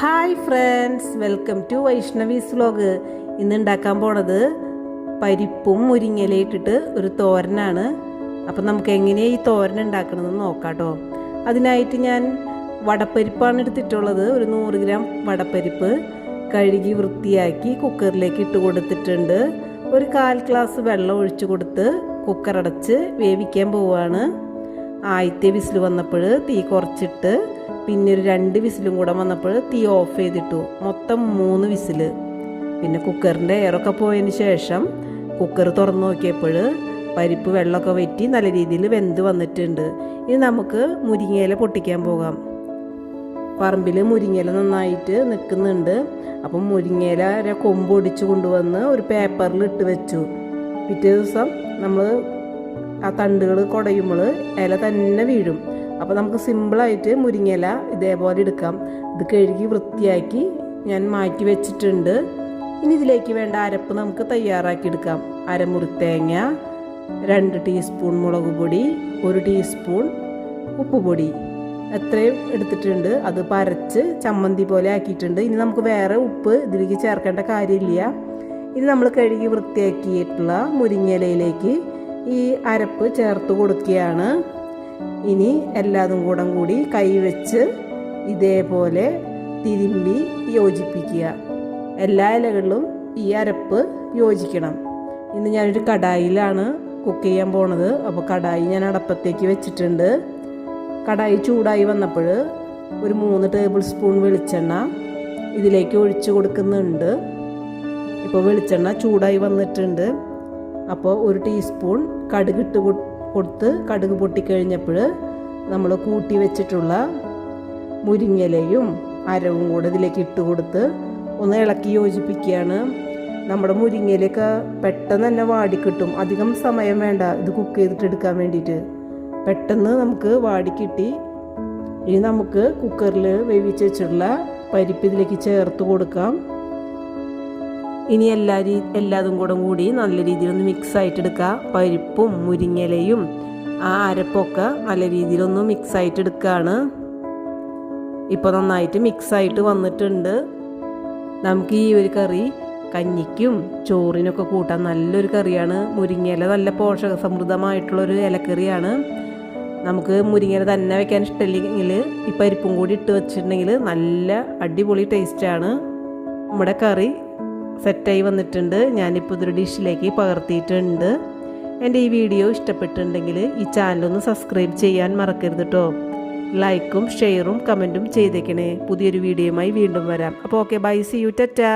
Hi friends welcome to Vaishnavi's vlog ഇന്ന് ഉണ്ടാക്കാൻ പോണത് പരിപ്പും മുരിങ്ങയിലിട്ടിട്ട് ഒരു തോരനാണ്. അപ്പം നമുക്ക് എങ്ങനെയാണ് ഈ തോരൻ ഉണ്ടാക്കണമെന്ന് നോക്കാം കേട്ടോ അതിനായിട്ട് ഞാൻ വടപ്പരിപ്പാണ് എടുത്തിട്ടുള്ളത്. ഒരു നൂറ് ഗ്രാം വടപ്പരിപ്പ് കഴുകി വൃത്തിയാക്കി കുക്കറിലേക്ക് ഇട്ട് കൊടുത്തിട്ടുണ്ട്. ഒരു കാൽ ഗ്ലാസ് വെള്ളം ഒഴിച്ചു കൊടുത്ത് കുക്കർ അടച്ച് വേവിക്കാൻ പോവുകയാണ് ആദ്യത്തെ വിസിൽ വന്നപ്പോൾ തീ കുറച്ചിട്ട് പിന്നെ ഒരു രണ്ട് വിസിലും കൂടെ വന്നപ്പോൾ തീ ഓഫ് ചെയ്തിട്ടു. മൊത്തം മൂന്ന് വിസിൽ പിന്നെ കുക്കറിന്റെ എയറൊക്കെ പോയതിന് ശേഷം കുക്കർ തുറന്നു നോക്കിയപ്പോൾ പരിപ്പ് വെള്ളമൊക്കെ വറ്റി നല്ല രീതിയിൽ വെന്ത് വന്നിട്ടുണ്ട്. ഇനി നമുക്ക് മുരിങ്ങയില പൊട്ടിക്കാൻ പോകാം. പറമ്പിൽ മുരിങ്ങയില നന്നായിട്ട് നിൽക്കുന്നുണ്ട്. അപ്പം മുരിങ്ങയില കൊമ്പ് ഒടിച്ച് കൊണ്ടുവന്ന് ഒരു പേപ്പറിൽ ഇട്ട് വെച്ചു. പിറ്റേ ദിവസം നമ്മൾ ആ തണ്ടുകൾ കുടയുമ്പോൾ ഇല തന്നെ വീഴും. അപ്പോൾ നമുക്ക് സിമ്പിളായിട്ട് മുരിങ്ങയില ഇതേപോലെ എടുക്കാം. ഇത് കഴുകി വൃത്തിയാക്കി ഞാൻ മാറ്റി വെച്ചിട്ടുണ്ട്. ഇനി ഇതിലേക്ക് വേണ്ട അരപ്പ് നമുക്ക് തയ്യാറാക്കി എടുക്കാം. അരമുറി തേങ്ങ രണ്ട് ടീസ്പൂൺ മുളക് പൊടി ഒരു ടീസ്പൂൺ ഉപ്പുപൊടി എത്രയും എടുത്തിട്ടുണ്ട്. അത് പരച്ച് ചമ്മന്തി പോലെ ആക്കിയിട്ടുണ്ട്. ഇനി നമുക്ക് വേറെ ഉപ്പ് ഇതിലേക്ക് ചേർക്കേണ്ട കാര്യമില്ല. ഇനി നമ്മൾ കഴുകി വൃത്തിയാക്കിയിട്ടുള്ള മുരിങ്ങയിലയിലേക്ക് ഈ അരപ്പ് ചേർത്ത് കൊടുക്കുകയാണ്. ഇനി എല്ലാതും കൂടെ കൂടി കൈവച്ച് ഇതേപോലെ തിരുമ്പി യോജിപ്പിക്കുക. എല്ലാ ഇലകളിലും ഈ അരപ്പ് യോജിക്കണം. ഇന്ന് ഞാനൊരു കടായിലാണ് കുക്ക് ചെയ്യാൻ പോണത്. അപ്പോൾ കടായി ഞാൻ അടപ്പത്തേക്ക് വെച്ചിട്ടുണ്ട്. കടായി ചൂടായി വന്നപ്പോൾ ഒരു മൂന്ന് ടേബിൾ സ്പൂൺ വെളിച്ചെണ്ണ ഇതിലേക്ക് ഒഴിച്ചു കൊടുക്കുന്നുണ്ട്. ഇപ്പോൾ വെളിച്ചെണ്ണ ചൂടായി വന്നിട്ടുണ്ട്. അപ്പോൾ ഒരു ടീസ്പൂൺ കടുകിട്ട് കൊടുത്ത് കടുക് പൊട്ടിക്കഴിഞ്ഞപ്പോൾ നമ്മൾ കൂട്ടി വെച്ചിട്ടുള്ള മുരിങ്ങലയും അരവും കൂടെ ഇതിലേക്ക് ഇട്ട് കൊടുത്ത് ഒന്ന് ഇളക്കി യോജിപ്പിക്കുകയാണ്. നമ്മുടെ മുരിങ്ങയിലൊക്കെ പെട്ടെന്ന് തന്നെ വാടിക്കിട്ടും അധികം സമയം വേണ്ട ഇത് കുക്ക് ചെയ്തിട്ട് എടുക്കാൻ വേണ്ടിയിട്ട്. പെട്ടെന്ന് നമുക്ക് വാടിക്കിട്ടി ഇനി നമുക്ക് കുക്കറിൽ വേവിച്ച് വെച്ചിട്ടുള്ള പരിപ്പ് ഇതിലേക്ക് ചേർത്ത് കൊടുക്കാം. ഇനി എല്ലാ രീ എല്ലാതും കൂടെ കൂടി നല്ല രീതിയിലൊന്ന് മിക്സ് ആയിട്ട് എടുക്കുക പരിപ്പും മുരിങ്ങലയും ആ അരപ്പൊക്കെ നല്ല രീതിയിലൊന്ന് മിക്സ് ആയിട്ട് എടുക്കുകയാണ് ഇപ്പോൾ നന്നായിട്ട് മിക്സ് ആയിട്ട് വന്നിട്ടുണ്ട്. നമുക്ക് ഈ ഒരു കറി കഞ്ഞിക്കും ചോറിനൊക്കെ കൂട്ടാൻ നല്ലൊരു കറിയാണ്. മുരിങ്ങയില നല്ല പോഷക സമൃദ്ധമായിട്ടുള്ളൊരു ഇലക്കറിയാണ്. നമുക്ക് മുരിങ്ങയില തന്നെ വെക്കാൻ ഇഷ്ടമില്ലെങ്കിൽ ഈ പരിപ്പും കൂടി ഇട്ട് വെച്ചിട്ടുണ്ടെങ്കിൽ നല്ല അടിപൊളി ടേസ്റ്റാണ് നമ്മുടെ കറി സെറ്റായി വന്നിട്ടുണ്ട്. ഞാനിപ്പോൾ ഇതൊരു ഡിഷിലേക്ക് പകർത്തിയിട്ടുണ്ട്. എന്റെ ഈ വീഡിയോ ഇഷ്ടപ്പെട്ടിട്ടുണ്ടെങ്കിൽ ഈ ചാനലൊന്ന് സബ്സ്ക്രൈബ് ചെയ്യാൻ മറക്കരുത് കേട്ടോ ലൈക്കും ഷെയറും കമന്റും ചെയ്തേക്കണേ. പുതിയൊരു വീഡിയോയുമായി വീണ്ടും വരാം. അപ്പോൾ okay bye see you tata